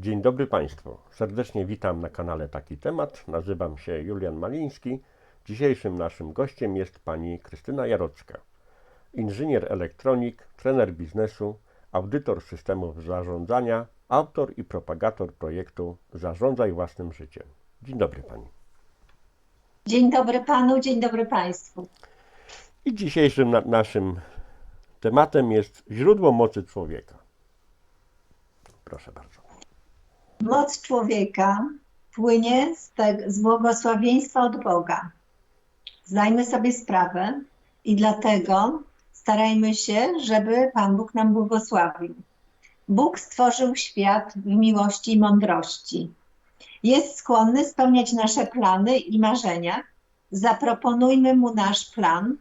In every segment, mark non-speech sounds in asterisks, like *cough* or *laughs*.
Dzień dobry Państwu. Serdecznie witam na kanale Taki Temat. Nazywam się Julian Maliński. Dzisiejszym naszym gościem jest pani Krystyna Jarocka. Inżynier elektronik, trener biznesu, audytor systemów zarządzania, autor i propagator projektu Zarządzaj własnym życiem. Dzień dobry pani. Dzień dobry panu, dzień dobry państwu. I dzisiejszym na- naszym tematem jest źródło mocy człowieka. Proszę bardzo. Moc człowieka płynie z, te, z błogosławieństwa od Boga. Zdajmy sobie sprawę i dlatego starajmy się, żeby Pan Bóg nam błogosławił. Bóg stworzył świat w miłości i mądrości. Jest skłonny spełniać nasze plany i marzenia. Zaproponujmy mu nasz plan,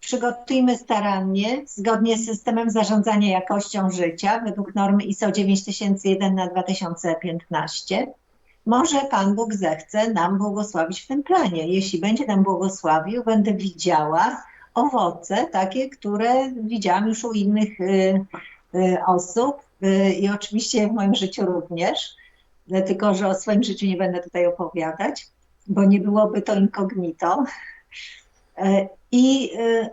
przygotujmy starannie, zgodnie z systemem zarządzania jakością życia według normy ISO 9001 na 2015. Może Pan Bóg zechce nam błogosławić w tym planie. Jeśli będzie nam błogosławił, będę widziała owoce, takie, które widziałam już u innych y, y, osób y, i oczywiście w moim życiu również. Tylko, że o swoim życiu nie będę tutaj opowiadać, bo nie byłoby to incognito. E, I y,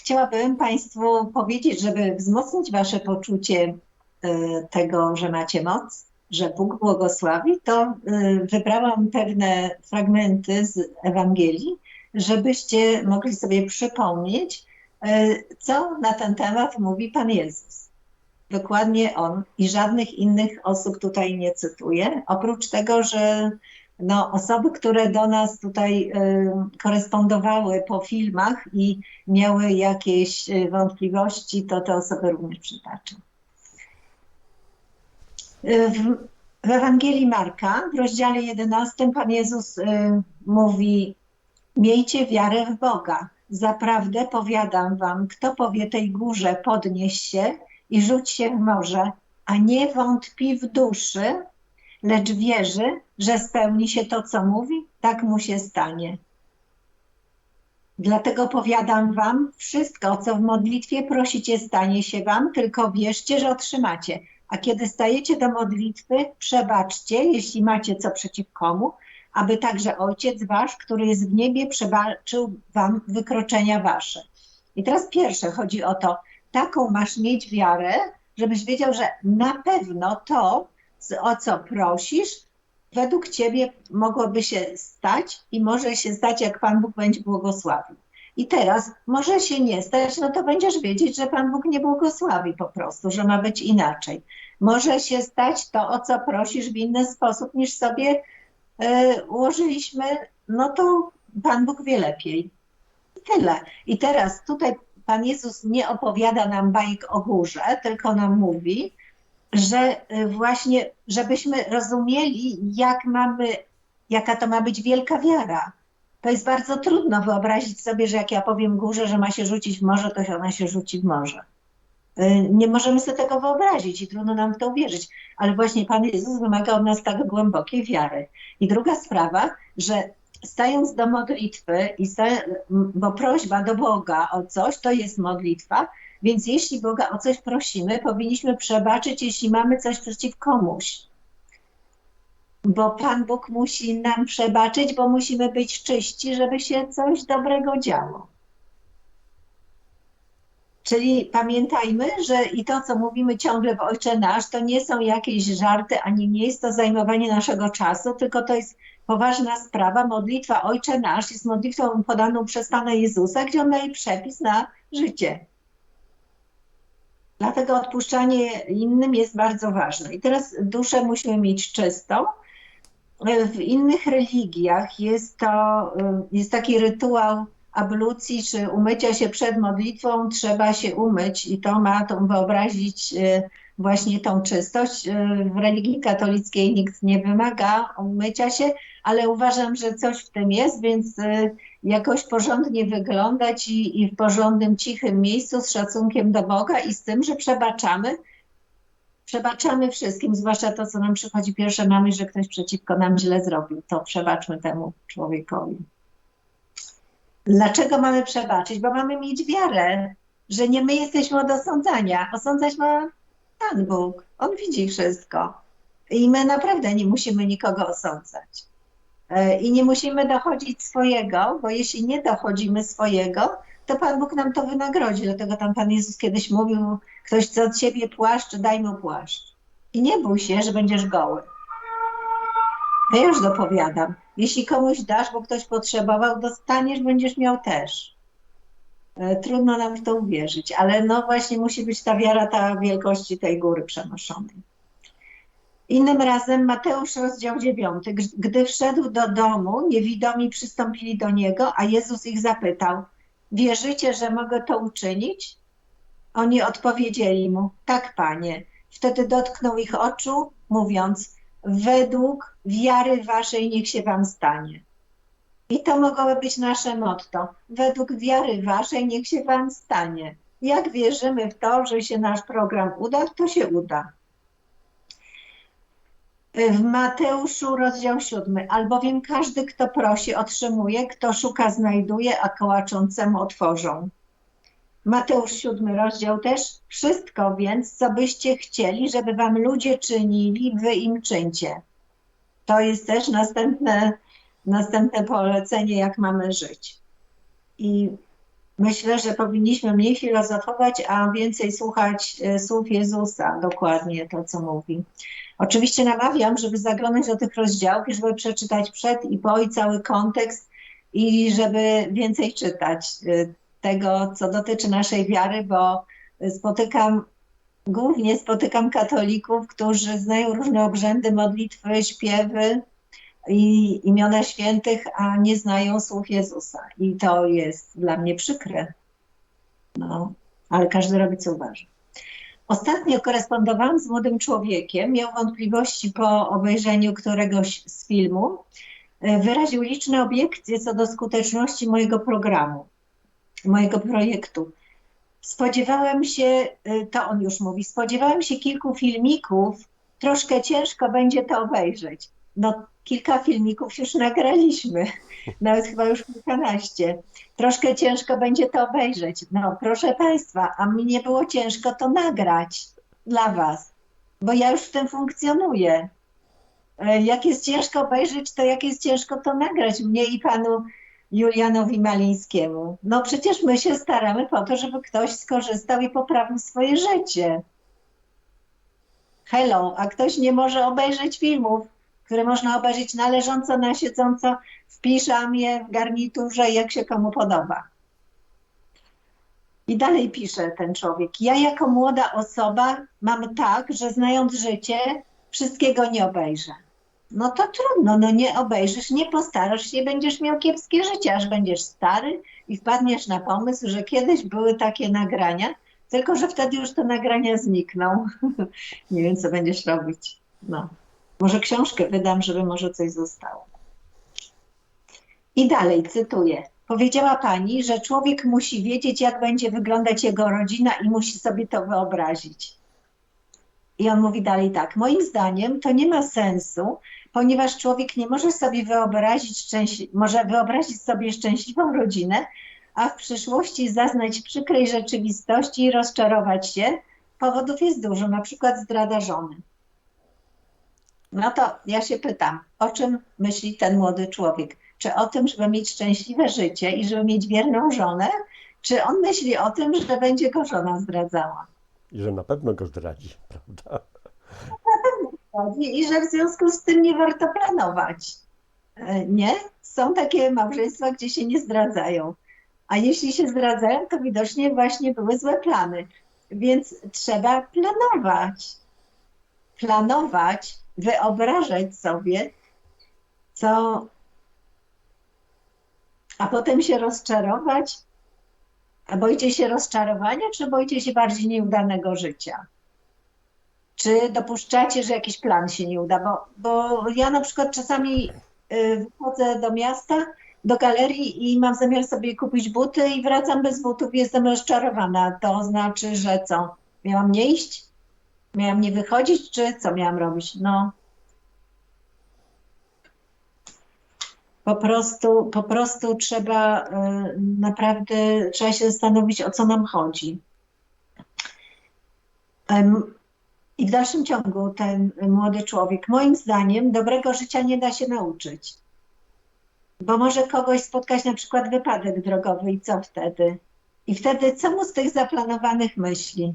chciałabym Państwu powiedzieć, żeby wzmocnić Wasze poczucie y, tego, że macie moc, że Bóg błogosławi, to y, wybrałam pewne fragmenty z Ewangelii, żebyście mogli sobie przypomnieć, y, co na ten temat mówi Pan Jezus. Dokładnie On i żadnych innych osób tutaj nie cytuję, oprócz tego, że no, osoby, które do nas tutaj y, korespondowały po filmach i miały jakieś y, wątpliwości, to te osoby również przytaczę. Y, W, w Ewangelii Marka, w rozdziale 11, Pan Jezus mówi: Miejcie wiarę w Boga. Zaprawdę powiadam wam, kto powie tej górze, podnieś się i rzuć się w morze, a nie wątpi w duszy, lecz wierzy, że spełni się to, co mówi, tak mu się stanie. Dlatego powiadam wam, wszystko, co w modlitwie prosicie, stanie się wam, tylko wierzcie, że otrzymacie. A kiedy stajecie do modlitwy, przebaczcie, jeśli macie co przeciw komu, aby także Ojciec wasz, który jest w niebie, przebaczył wam wykroczenia wasze. I teraz pierwsze chodzi o to, taką masz mieć wiarę, żebyś wiedział, że na pewno to, o co prosisz, według Ciebie mogłoby się stać i może się stać, jak Pan Bóg będzie błogosławił. I teraz może się nie stać, no to będziesz wiedzieć, że Pan Bóg nie błogosławi po prostu, że ma być inaczej. Może się stać to, o co prosisz w inny sposób niż sobie y, ułożyliśmy, no to Pan Bóg wie lepiej. I tyle. I teraz tutaj Pan Jezus nie opowiada nam bajek o górze, tylko nam mówi, że y, właśnie, żebyśmy rozumieli, jak mamy, jaka to ma być wielka wiara. To jest bardzo trudno wyobrazić sobie, że jak ja powiem górze, że ma się rzucić w morze, to ona się rzuci w morze. Y, Nie możemy sobie tego wyobrazić i trudno nam w to uwierzyć, ale właśnie Pan Jezus wymaga od nas tak głębokiej wiary. I druga sprawa, że stając do modlitwy, i bo prośba do Boga o coś, to jest modlitwa, więc jeśli Boga o coś prosimy, powinniśmy przebaczyć, jeśli mamy coś przeciw komuś. Bo Pan Bóg musi nam przebaczyć, bo musimy być czyści, żeby się coś dobrego działo. Czyli pamiętajmy, że i to, co mówimy ciągle w Ojcze Nasz, to nie są jakieś żarty, ani nie jest to zajmowanie naszego czasu, tylko to jest poważna sprawa. Modlitwa Ojcze Nasz jest modlitwą podaną przez Pana Jezusa, gdzie on daje przepis na życie. Dlatego odpuszczanie innym jest bardzo ważne. I teraz duszę musimy mieć czystą. W innych religiach jest to jest taki rytuał ablucji czy umycia się przed modlitwą, trzeba się umyć i to ma tą wyobrazić właśnie tą czystość. W religii katolickiej nikt nie wymaga umycia się, ale uważam, że coś w tym jest, więc jakoś porządnie wyglądać i, i w porządnym, cichym miejscu z szacunkiem do Boga i z tym, że przebaczamy. Przebaczamy wszystkim, zwłaszcza to, co nam przychodzi pierwsze na myśl, że ktoś przeciwko nam źle zrobił. To przebaczmy temu człowiekowi. Dlaczego mamy przebaczyć? Bo mamy mieć wiarę, że nie my jesteśmy od osądzania. Osądzać ma Pan Bóg. On widzi wszystko. I my naprawdę nie musimy nikogo osądzać. E, I nie musimy dochodzić swojego, bo jeśli nie dochodzimy swojego, to Pan Bóg nam to wynagrodzi. Dlatego tam Pan Jezus kiedyś mówił, ktoś chce od siebie płaszcz, daj mu płaszcz. I nie bój się, że będziesz goły. Ja już dopowiadam. Jeśli komuś dasz, bo ktoś potrzebował, dostaniesz, będziesz miał też. E, Trudno nam w to uwierzyć, ale no właśnie musi być ta wiara, ta wielkości tej góry przenoszonej. Innym razem Mateusz rozdział 9. Gdy wszedł do domu, niewidomi przystąpili do niego, a Jezus ich zapytał: Wierzycie, że mogę to uczynić? Oni odpowiedzieli mu: Tak, panie. Wtedy dotknął ich oczu, mówiąc: Według wiary waszej niech się wam stanie. I to mogło być nasze motto. Według wiary waszej niech się wam stanie. Jak wierzymy w to, że się nasz program uda, to się uda. W Mateuszu rozdział 7. Albowiem każdy, kto prosi, otrzymuje, kto szuka, znajduje, a kołaczącemu otworzą. Mateusz 7 rozdział też. Wszystko więc, co byście chcieli, żeby wam ludzie czynili, wy im czyńcie. To jest też następne, następne polecenie, jak mamy żyć. I myślę, że powinniśmy mniej filozofować, a więcej słuchać e, słów Jezusa, dokładnie to, co mówi. Oczywiście namawiam, żeby zaglądać do tych rozdziałów i żeby przeczytać przed i po i cały kontekst i żeby więcej czytać y, tego, co dotyczy naszej wiary, bo spotykam, głównie spotykam katolików, którzy znają różne obrzędy, modlitwy, śpiewy i imiona świętych, a nie znają słów Jezusa. I to jest dla mnie przykre. No, ale każdy robi, co uważa. Ostatnio korespondowałam z młodym człowiekiem, miał wątpliwości po obejrzeniu któregoś z filmu. Wyraził liczne obiekcje co do skuteczności mojego programu, mojego projektu. Spodziewałem się, to on już mówi, spodziewałem się kilku filmików, troszkę ciężko będzie to obejrzeć. No, kilka filmików już nagraliśmy, *laughs* nawet chyba już kilkanaście. Troszkę ciężko będzie to obejrzeć. No, proszę Państwa, a mi nie było ciężko to nagrać dla Was, bo ja już w tym funkcjonuję. E, Jak jest ciężko obejrzeć, to jak jest ciężko to nagrać mnie i Panu Julianowi Malińskiemu. No przecież my się staramy po to, żeby ktoś skorzystał i poprawił swoje życie. Hello, a ktoś nie może obejrzeć filmów, które można obejrzeć należąco na siedząco w piżamie, w garniturze, jak się komu podoba. I dalej pisze ten człowiek. Ja jako młoda osoba mam tak, że znając życie, wszystkiego nie obejrzę. No to trudno, no nie obejrzysz, nie postarasz się, będziesz miał kiepskie życie, aż będziesz stary i wpadniesz na pomysł, że kiedyś były takie nagrania, tylko że wtedy już te nagrania znikną. *laughs* nie wiem, co będziesz robić. No. Może książkę wydam, żeby może coś zostało. I dalej cytuję. Powiedziała pani, że człowiek musi wiedzieć, jak będzie wyglądać jego rodzina i musi sobie to wyobrazić. I on mówi dalej tak. Moim zdaniem to nie ma sensu, ponieważ człowiek nie może sobie wyobrazić, może wyobrazić sobie szczęśliwą rodzinę, a w przyszłości zaznać przykrej rzeczywistości i rozczarować się. Powodów jest dużo, na przykład zdrada żony. No to ja się pytam, o czym myśli ten młody człowiek? Czy o tym, żeby mieć szczęśliwe życie i żeby mieć wierną żonę? Czy on myśli o tym, że będzie go żona zdradzała? I że na pewno go zdradzi, *laughs* prawda? I że w związku z tym nie warto planować. E, Nie? Są takie małżeństwa, gdzie się nie zdradzają. A jeśli się zdradzają, to widocznie właśnie były złe plany. Więc trzeba planować. Planować, wyobrażać sobie, co. A potem się rozczarować. A boicie się rozczarowania, czy boicie się bardziej nieudanego życia? Czy dopuszczacie, że jakiś plan się nie uda? Bo, bo ja na przykład czasami y, wychodzę do miasta, do galerii i mam zamiar sobie kupić buty i wracam bez butów jestem rozczarowana. To znaczy, że co? Miałam nie iść? Miałam nie wychodzić, czy co miałam robić? No. Po prostu, po prostu trzeba y, naprawdę, trzeba się zastanowić, o co nam chodzi. I w dalszym ciągu ten młody człowiek, moim zdaniem, dobrego życia nie da się nauczyć. Bo może kogoś spotkać na przykład wypadek drogowy i co wtedy? I wtedy co mu z tych zaplanowanych myśli?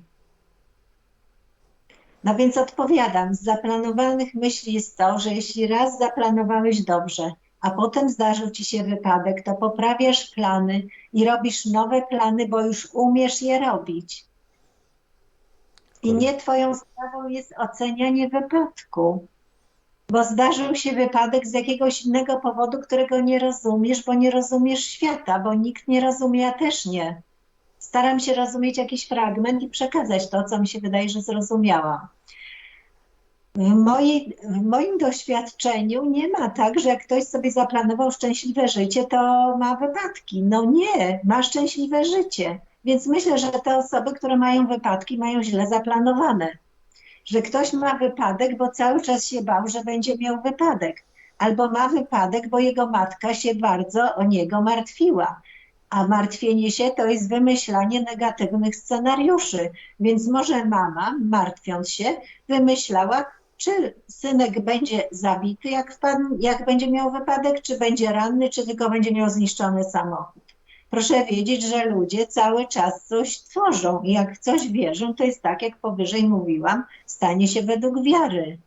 No więc odpowiadam, z zaplanowanych myśli jest to, że jeśli raz zaplanowałeś dobrze, a potem zdarzył ci się wypadek, to poprawiasz plany i robisz nowe plany, bo już umiesz je robić. I nie twoją sprawą jest ocenianie wypadku, bo zdarzył się wypadek z jakiegoś innego powodu, którego nie rozumiesz, bo nie rozumiesz świata, bo nikt nie rozumie, ja też nie. Staram się rozumieć jakiś fragment i przekazać to, co mi się wydaje, że zrozumiałam. W, mojej, w moim doświadczeniu nie ma tak, że jak ktoś sobie zaplanował szczęśliwe życie, to ma wypadki. No nie, ma szczęśliwe życie. Więc myślę, że te osoby, które mają wypadki, mają źle zaplanowane. Że ktoś ma wypadek, bo cały czas się bał, że będzie miał wypadek. Albo ma wypadek, bo jego matka się bardzo o niego martwiła. A martwienie się to jest wymyślanie negatywnych scenariuszy. Więc może mama, martwiąc się, wymyślała, czy synek będzie zabity, jak, jak będzie miał wypadek, czy będzie ranny, czy tylko będzie miał zniszczony samochód. Proszę wiedzieć, że ludzie cały czas coś tworzą i jak w coś wierzą, to jest tak, jak powyżej mówiłam, stanie się według wiary.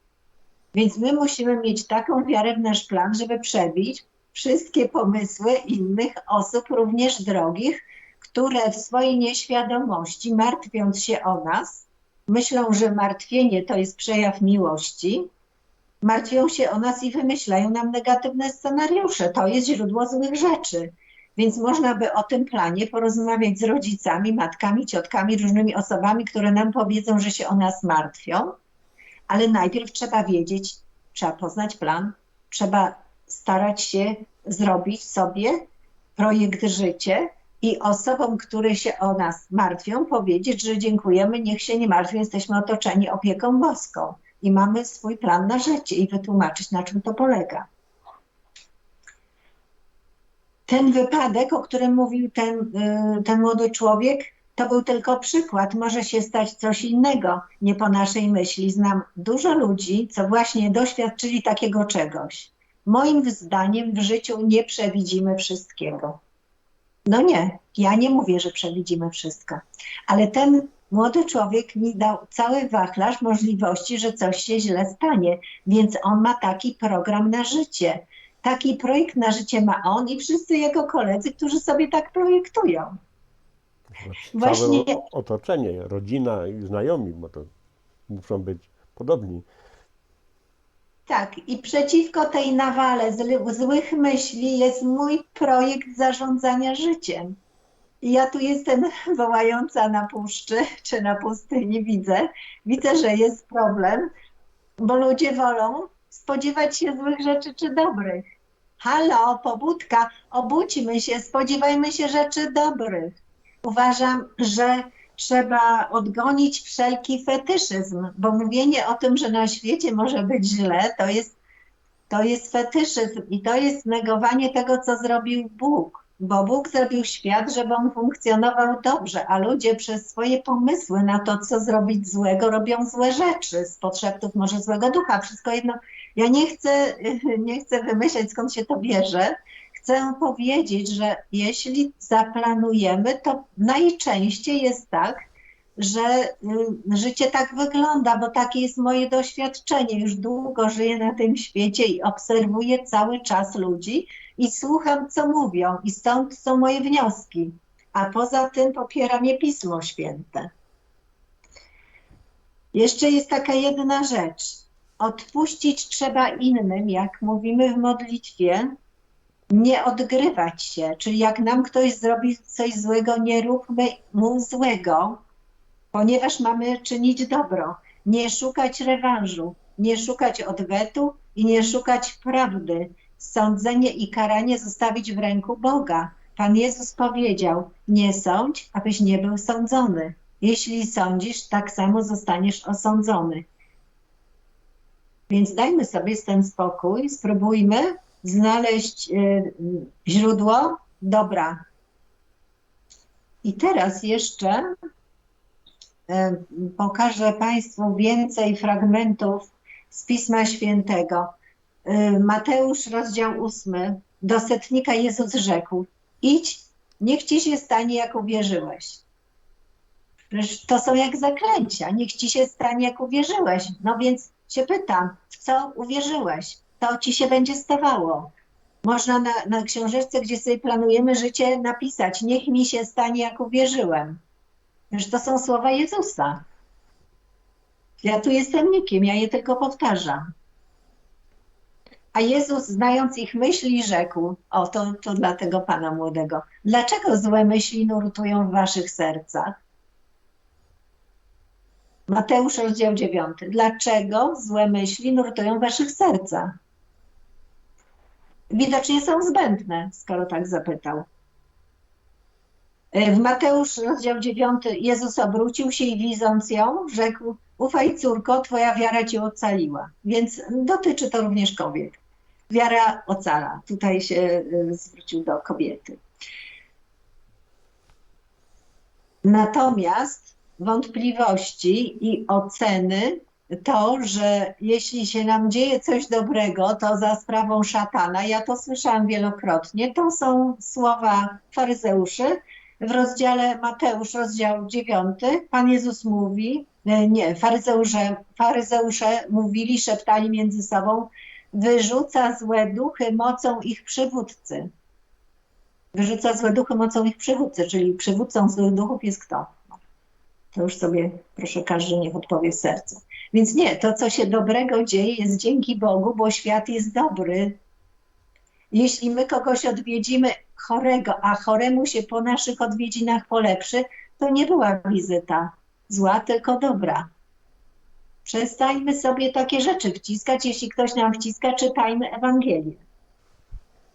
Więc my musimy mieć taką wiarę w nasz plan, żeby przebić wszystkie pomysły innych osób, również drogich, które w swojej nieświadomości, martwiąc się o nas, myślą, że martwienie to jest przejaw miłości, martwią się o nas i wymyślają nam negatywne scenariusze. To jest źródło złych rzeczy. Więc można by o tym planie porozmawiać z rodzicami, matkami, ciotkami, różnymi osobami, które nam powiedzą, że się o nas martwią, ale najpierw trzeba wiedzieć, trzeba poznać plan, trzeba starać się zrobić sobie projekt życie i osobom, które się o nas martwią, powiedzieć, że dziękujemy, niech się nie martwią, jesteśmy otoczeni opieką boską i mamy swój plan na życie i wytłumaczyć, na czym to polega. Ten wypadek, o którym mówił ten, y, ten młody człowiek, to był tylko przykład. Może się stać coś innego, nie po naszej myśli. Znam dużo ludzi, co właśnie doświadczyli takiego czegoś. Moim zdaniem w życiu nie przewidzimy wszystkiego. No nie, ja nie mówię, że przewidzimy wszystko, ale ten młody człowiek mi dał cały wachlarz możliwości, że coś się źle stanie, więc on ma taki program na życie. Taki projekt na życie ma on i wszyscy jego koledzy, którzy sobie tak projektują. Właśnie- Całe otoczenie, rodzina i znajomi, bo to muszą być podobni. Tak, i przeciwko tej nawale zły- złych myśli jest mój projekt zarządzania życiem. I ja tu jestem *laughs* wołająca na puszczy *laughs* czy na pustyni, widzę. Widzę, że jest problem, bo ludzie wolą spodziewać się złych rzeczy czy dobrych. Halo, pobudka, obudźmy się, spodziewajmy się rzeczy dobrych. Uważam, że trzeba odgonić wszelki fetyszyzm, bo mówienie o tym, że na świecie może być źle, to jest, to jest fetyszyzm i to jest negowanie tego, co zrobił Bóg. Bo Bóg zrobił świat, żeby on funkcjonował dobrze, a ludzie przez swoje pomysły na to, co zrobić złego, robią złe rzeczy z podszeptów może złego ducha. Wszystko jedno. Ja nie chcę, *laughs* nie chcę wymyślać, skąd się to bierze, chcę powiedzieć, że jeśli zaplanujemy, to najczęściej jest tak, że y, życie tak wygląda, bo takie jest moje doświadczenie. Już długo żyję na tym świecie i obserwuję cały czas ludzi i słucham, co mówią, i stąd są moje wnioski. A poza tym popiera mnie Pismo Święte. Jeszcze jest taka jedna rzecz. Odpuścić trzeba innym, jak mówimy w modlitwie, nie odgrywać się, czyli jak nam ktoś zrobi coś złego, nie róbmy mu złego, ponieważ mamy czynić dobro, nie szukać rewanżu, nie szukać odwetu i nie szukać prawdy. Sądzenie i karanie zostawić w ręku Boga. Pan Jezus powiedział: Nie sądź, abyś nie był sądzony. Jeśli sądzisz, tak samo zostaniesz osądzony. Więc dajmy sobie ten spokój, spróbujmy znaleźć y, źródło dobra. I teraz jeszcze e, pokażę Państwu więcej fragmentów z Pisma Świętego. E, Mateusz, rozdział 8. Do setnika Jezus rzekł: Idź, niech ci się stanie, jak uwierzyłeś. Przecież to są jak zaklęcia. Niech ci się stanie, jak uwierzyłeś. No więc się pytam, w co uwierzyłeś? To ci się będzie stawało. Można na, na książeczce, gdzie sobie planujemy życie, napisać: Niech mi się stanie, jak uwierzyłem. Przecież to są słowa Jezusa. Ja tu jestem nikim, ja je tylko powtarzam. A Jezus, znając ich myśli, rzekł: O, to, to dla tego pana młodego. Dlaczego złe myśli nurtują w waszych sercach? Mateusz, rozdział 9. Dlaczego złe myśli nurtują w waszych sercach? Widocznie są zbędne, skoro tak zapytał. W Mateusz, rozdział 9, Jezus obrócił się i widząc ją, rzekł: Ufaj, córko, twoja wiara cię ocaliła. Więc dotyczy to również kobiet. Wiara ocala. Tutaj się y, zwrócił do kobiety. Natomiast wątpliwości i oceny to, że jeśli się nam dzieje coś dobrego, to za sprawą szatana, ja to słyszałam wielokrotnie, to są słowa faryzeuszy. W rozdziale Mateusz, rozdział 9, Pan Jezus mówi, e, nie, faryzeusze, faryzeusze mówili, szeptali między sobą, wyrzuca złe duchy mocą ich przywódcy. Wyrzuca złe duchy mocą ich przywódcy, czyli przywódcą złych duchów jest kto? To już sobie proszę każdy niech odpowie z serca. Więc nie, to co się dobrego dzieje jest dzięki Bogu, bo świat jest dobry. Jeśli my kogoś odwiedzimy chorego, a choremu się po naszych odwiedzinach polepszy, to nie była wizyta zła, tylko dobra. Przestańmy sobie takie rzeczy wciskać. Jeśli ktoś nam wciska, czytajmy Ewangelię.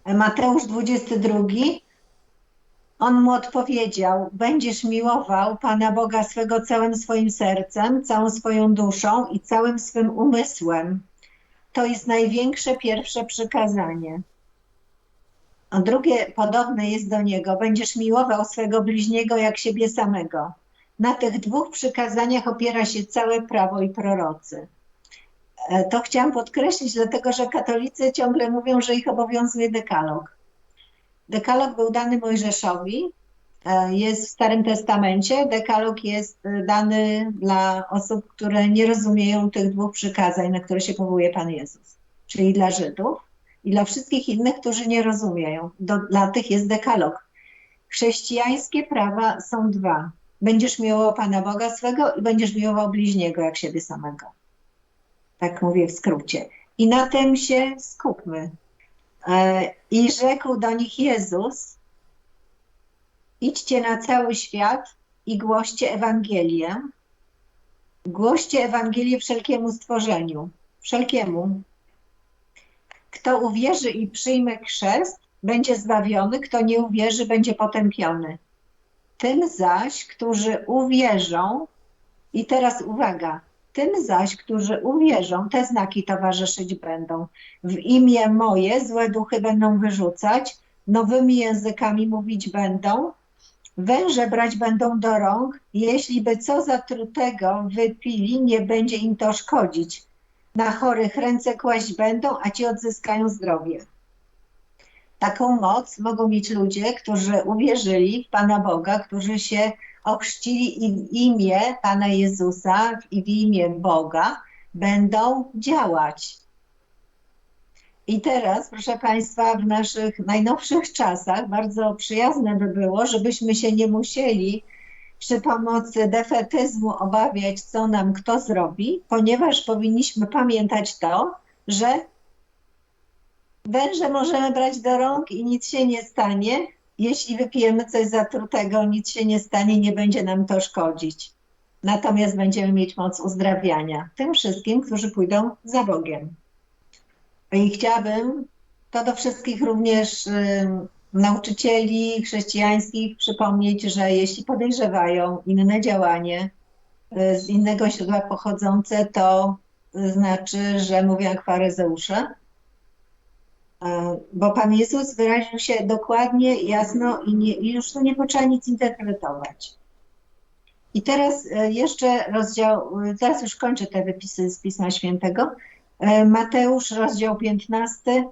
Mateusz 22, on mu odpowiedział: Będziesz miłował Pana Boga swego całym swoim sercem, całą swoją duszą i całym swym umysłem. To jest największe pierwsze przykazanie. A drugie podobne jest do niego: Będziesz miłował swego bliźniego jak siebie samego. Na tych dwóch przykazaniach opiera się całe prawo i prorocy. E, To chciałam podkreślić, dlatego że katolicy ciągle mówią, że ich obowiązuje dekalog. Dekalog był dany Mojżeszowi, e, jest w Starym Testamencie. Dekalog jest e, dany dla osób, które nie rozumieją tych dwóch przykazań, na które się powołuje Pan Jezus, czyli dla Żydów i dla wszystkich innych, którzy nie rozumieją. Do, dla tych jest dekalog. Chrześcijańskie prawa są dwa. Będziesz miłował Pana Boga swego i będziesz miłował bliźniego jak siebie samego. Tak mówię w skrócie. I na tym się skupmy. E, I rzekł do nich Jezus: Idźcie na cały świat i głoście Ewangelię. Głoście Ewangelię wszelkiemu stworzeniu. Wszelkiemu. Kto uwierzy i przyjmie chrzest, będzie zbawiony, kto nie uwierzy, będzie potępiony. Tym zaś, którzy uwierzą, i teraz uwaga, tym zaś, którzy uwierzą, te znaki towarzyszyć będą. W imię moje złe duchy będą wyrzucać, nowymi językami mówić będą, węże brać będą do rąk, jeśli by co zatrutego wypili, nie będzie im to szkodzić. Na chorych ręce kłaść będą, a ci odzyskają zdrowie. Taką moc mogą mieć ludzie, którzy uwierzyli w Pana Boga, którzy się ochrzcili w imię Pana Jezusa i w imię Boga będą działać. I teraz, proszę Państwa, w naszych najnowszych czasach bardzo przyjazne by było, żebyśmy się nie musieli przy pomocy defetyzmu obawiać, co nam kto zrobi, ponieważ powinniśmy pamiętać to, że węże możemy brać do rąk i nic się nie stanie, jeśli wypijemy coś zatrutego, nic się nie stanie, nie będzie nam to szkodzić. Natomiast będziemy mieć moc uzdrawiania tym wszystkim, którzy pójdą za Bogiem. I chciałabym to do wszystkich również y, nauczycieli chrześcijańskich przypomnieć, że jeśli podejrzewają inne działanie y, z innego źródła pochodzące, to znaczy, że mówią jak faryzeusze, bo Pan Jezus wyraził się dokładnie, jasno i, nie, i już tu nie potrzeba nic interpretować. I teraz e, jeszcze rozdział, e, teraz już kończę te wypisy z Pisma Świętego. E, Mateusz, rozdział 15.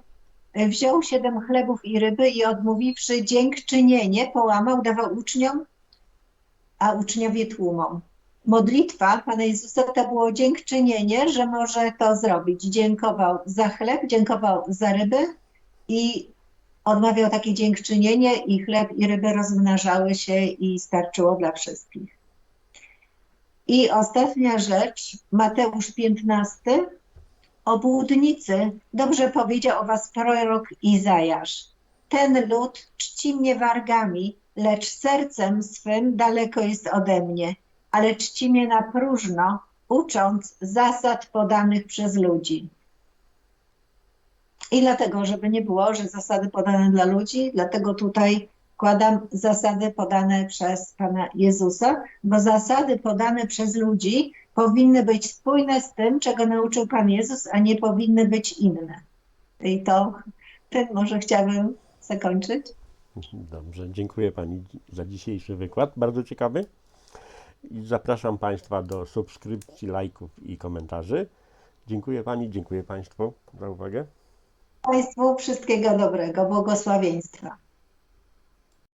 E, Wziął siedem chlebów i ryby i odmówiwszy dziękczynienie, połamał, dawał uczniom, a uczniowie tłumom. Modlitwa Pana Jezusa to było dziękczynienie, że może to zrobić. Dziękował za chleb, dziękował za ryby i odmawiał takie dziękczynienie i chleb i ryby rozmnażały się i starczyło dla wszystkich. I ostatnia rzecz, Mateusz 15. O błudnicy dobrze powiedział o was prorok Izajasz. Ten lud czci mnie wargami, lecz sercem swym daleko jest ode mnie, ale czci mnie na próżno, ucząc zasad podanych przez ludzi. I dlatego, żeby nie było, że zasady podane dla ludzi, dlatego tutaj wkładam zasady podane przez Pana Jezusa, bo zasady podane przez ludzi powinny być spójne z tym, czego nauczył Pan Jezus, a nie powinny być inne. I to ten może chciałabym zakończyć. Dobrze, dziękuję Pani za dzisiejszy wykład, bardzo ciekawy. I zapraszam Państwa do subskrypcji, lajków i komentarzy. Dziękuję Pani, dziękuję Państwu za uwagę. Państwu wszystkiego dobrego, błogosławieństwa.